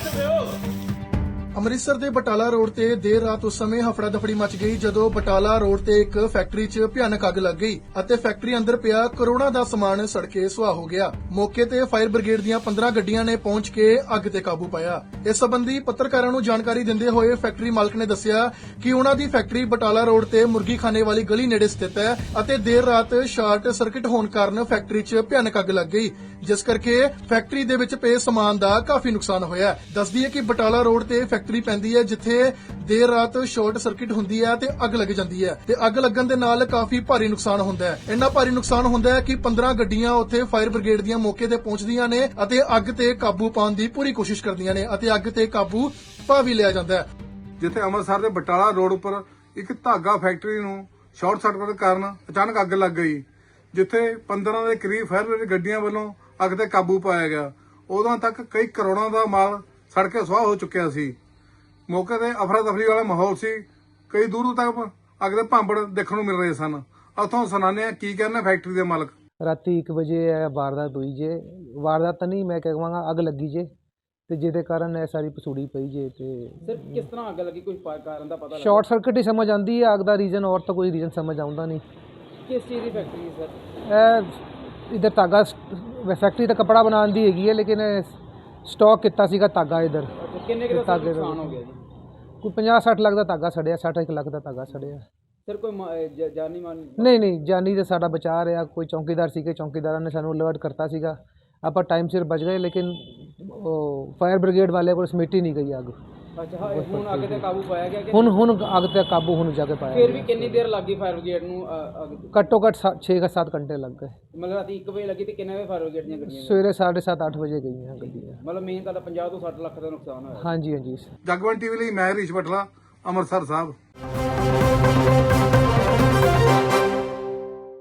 앉아세요. ਅੰਮ੍ਰਿਤਸਰ ਦੇ ਬਟਾਲਾ ਰੋਡ ਤੇ ਦੇਰ ਰਾਤ ਉਸ ਸਮੇਂ ਹਫੜਾ ਦਫੜੀ ਮਚ ਗਈ ਜਦੋਂ ਬਟਾਲਾ ਰੋਡ ਤੇ ਇੱਕ ਫੈਕਟਰੀ 'ਚ ਭਿਆਨਕ ਅੱਗ ਲੱਗ ਗਈ ਅਤੇ ਫੈਕਟਰੀ ਅੰਦਰ ਪਿਆ ਕਰੋੜਾਂ ਦਾ ਸਮਾਨ ਸੜ ਕੇ ਸੁਆਹ ਹੋ ਗਿਆ। ਮੌਕੇ ਤੇ ਫਾਇਰ ਬ੍ਰਿਗੇਡ ਦੀਆਂ 15 ਗੱਡੀਆਂ ਨੇ ਪਹੁੰਚ ਕੇ ਅੱਗ ਤੇ ਕਾਬੂ ਪਾਇਆ। ਇਸ ਸੰਬੰਧੀ ਪੱਤਰਕਾਰਾਂ ਨੂੰ ਜਾਣਕਾਰੀ ਦਿੰਦੇ ਹੋਏ ਫੈਕਟਰੀ ਮਾਲਕ ਨੇ ਦੱਸਿਆ ਕਿ ਉਹਨਾਂ ਦੀ ਫੈਕਟਰੀ ਬਟਾਲਾ ਰੋਡ ਤੇ ਮੁਰਗੀ ਖਾਨੇ ਵਾਲੀ ਗਲੀ ਨੇੜੇ ਸਥਿਤ ਹੈ ਅਤੇ ਦੇਰ ਰਾਤ ਸ਼ਾਰਟ ਸਰਕਟ ਹੋਣ ਕਾਰਨ ਫੈਕਟਰੀ 'ਚ ਭਿਆਨਕ ਅੱਗ ਲੱਗ ਗਈ, ਜਿਸ ਕਰਕੇ ਫੈਕਟਰੀ ਦੇ ਵਿੱਚ ਪਏ ਸਮਾਨ ਦਾ ਕਾਫੀ ਨੁਕਸਾਨ ਹੋਇਆ ਦੱਸਦੀ ਹੈ ਕਿ ਬਟਾਲਾ ਰੋਡ ਤੇ ਫੈਕਟਰੀ ਪੈਂਦੀ ਹੈ, ਜਿੱਥੇ ਦੇਰ ਰਾਤ ਸ਼ਾਰਟ ਸਰਕਟ ਹੁੰਦੀ ਹੈ ਤੇ ਅੱਗ ਲੱਗ ਜਾਂਦੀ ਹੈ। ਤੇ ਅੱਗ ਲੱਗਣ ਦੇ ਨਾਲ ਕਾਫੀ ਭਾਰੀ ਨੁਕਸਾਨ ਹੁੰਦਾ ਹੈ। ਇੰਨਾ ਭਾਰੀ ਨੁਕਸਾਨ ਹੁੰਦਾ ਹੈ ਕਿ 15 ਗੱਡੀਆਂ ਉੱਥੇ ਫਾਇਰ ਬ੍ਰਿਗੇਡ ਦੀਆਂ ਮੌਕੇ ਤੇ ਪਹੁੰਚਦੀਆਂ ਨੇ ਅਤੇ ਅੱਗ ਤੇ ਕਾਬੂ ਪਾਉਣ ਦੀ ਪੂਰੀ ਕੋਸ਼ਿਸ਼ ਕਰਦੀਆਂ ਨੇ ਅਤੇ ਅੱਗ ਤੇ ਕਾਬੂ ਪਾ ਵੀ ਲਿਆ ਜਾਂਦਾ ਹੈ। ਜਿੱਥੇ ਅੰਮ੍ਰਿਤਸਰ ਦੇ ਬਟਾਲਾ ਰੋਡ ਉੱਪਰ ਇੱਕ ਧਾਗਾ ਫੈਕਟਰੀ ਨੂੰ ਸ਼ਾਰਟ ਸਰਕਟ ਕਾਰਨ ਅਚਾਨਕ ਅੱਗ ਲੱਗ ਗਈ, ਜਿੱਥੇ 15 ਦੇ ਕਰੀਬ ਫਾਇਰ ਬ੍ਰਿਗੇਡ ਗੱਡੀਆਂ ਵੱਲੋਂ ਅੱਗ ਤੇ ਕਾਬੂ ਪਾਇਆ ਗਿਆ। ਉਦੋਂ ਤੱਕ ਕਈ ਕਰੋੜਾਂ ਦਾ ਮਾਲ ਸੜ ਕੇ ਸੁਆਹ ਹੋ ਚੁੱਕਿਆ ਸੀ। ਮੌਕੇ ਤੇ ਅਫਰਾ ਤਫਰੀ ਵਾਲਾ ਮਾਹੌਲ ਸੀ। ਕਈ ਦੂਰ ਦੂਰ ਤੱਕ ਅੱਗ ਦੇ ਭਾਂਬੜ ਦੇਖਣ ਨੂੰ ਮਿਲ ਰਹੇ ਸਨ। ਉੱਥੋਂ ਸੁਣਾਉਂਦੇ ਆ ਕੀ ਕਹਿੰਦੇ ਫੈਕਟਰੀ ਦੇ ਮਾਲਕ। ਰਾਤੀ 1 ਵਜੇ ਇਹ ਵਾਰਦਾਤ ਹੋਈ ਜੇ। ਵਾਰਦਾਤ ਤਾਂ ਨਹੀਂ ਮੈਂ ਕਹਾਂਗਾ ਅੱਗ ਲੱਗੀ ਜੇ। ਤੇ ਜਿਹਦੇ ਕਾਰਨ ਇਹ ਸਾਰੀ ਪਸੂੜੀ ਪਈ ਜੇ ਤੇ ਸਰ ਕਿਸ ਤਰ੍ਹਾਂ ਅੱਗ ਲੱਗੀ? ਕੋਈ ਕਾਰਨ ਦਾ ਪਤਾ ਸ਼ਾਰਟ ਸਰਕਟ ਹੀ ਸਮਝ ਆਂਦੀ ਹੈ ਅੱਗ ਦਾ ਰੀਜ਼ਨ ਔਰ ਤਾਂ ਕੋਈ ਰੀਜ਼ਨ ਸਮਝ ਆਉਂਦਾ ਨਹੀਂ। ਕਿਸ ਚੀਜ਼ ਦੀ ਫੈਕਟਰੀ ਹੈ ਸਰ? ਇਹ ਇਧਰ ਧਾਗਾ ਫੈਕਟਰੀ ਤਾਂ ਕਪੜਾ ਬਣਾਉਣ ਦੀ ਹੈਗੀ ਹੈ ਲੇਕਿਨ ਸਟਾਕ ਕੀਤਾ ਸੀਗਾ ਧਾਗਾ ਇਧਰ। ਕਿੰਨੇ ਕੁ ਦਾ ਸਰ ਧਾਗੇ ਦਾ ਨੁਕਸਾਨ ਹੋ ਗਿਆ ਜੀ? ਕੋਈ 50 60 ਲੱਖ ਦਾ ਧਾਗਾ ਸੜਿਆ 60 ਇੱਕ ਲੱਖ ਦਾ ਧਾਗਾ ਸੜਿਆ। ਸਰ ਕੋਈ ਮਾ- ਅਹ ਜ- ਜਾਨੀ ਮਾਨ ਨਹੀਂ ਨਹੀਂ ਜਾਨੀ ਤੇ ਸਾਡਾ ਬਚਾ ਰਿਹਾ ਕੋਈ ਚੌਕੀਦਾਰ ਸੀਗੇ ਚੌਕੀਦਾਰਾਂ ਨੇ ਸਾਨੂੰ ਅਲਰਟ ਕਰਤਾ ਸੀਗਾ। ਆਪਾਂ ਟਾਈਮ ਸਿਰ ਬਚ ਗਏ ਲੇਕਿਨ ਉਹ ਫਾਇਰ ਬ੍ਰਿਗੇਡ ਵਾਲੇ ਕੋਲ ਸਮਿਟੀ ਨਹੀਂ ਗਈ ਅੱਗ। ਅੱਛਾ ਹਾਂ, ਇਹ ਹੁਣ ਅੱਗ ਤੇ ਕਾਬੂ ਪਾਇਆ ਗਿਆ ਕਿ ਹੁਣ ਹੁਣ ਅੱਗ ਤੇ ਕਾਬੂ ਹੁਣ ਜਾ ਕੇ ਪਾਇਆ ਫਿਰ ਵੀ ਕਿੰਨੀ ਦੇਰ ਲੱਗੀ ਫਾਇਰ ਬ੍ਰਿਗੇਡ ਨੂੰ ਅਹ, ਅੱਗ ਘੱਟੋ ਘੱਟ 6 ਜਾਂ 7 ਘੰਟੇ ਲੱਗ ਗਏ। ਮਤਲਬ ਰਾਤੀ 1 ਵਜੇ ਲੱਗੀ ਤੇ ਕਿੰਨੇ ਵਜੇ ਫਾਇਰ ਬ੍ਰਿਗੇਡ ਦੀਆਂ ਗੱਡੀਆਂ? ਸਵੇਰੇ 7:30 8 ਵਜੇ ਗਈਆਂ ਗੱਡੀਆਂ। ਮਤਲਬ ਮੇਨ ਤਾਂ 50 ਤੋਂ 60 ਲੱਖ ਦਾ ਨੁਕਸਾਨ ਹੋਇਆ। ਹਾਂਜੀ ਹਾਂਜੀ ਜਗਵੰਤ ਟੀਵੀ ਲਈ ਮੈਂ ਹਰੀਸ਼ ਬਟਲਾ ਅੰਮ੍ਰਿਤਸਰ ਸਾਹਿਬ।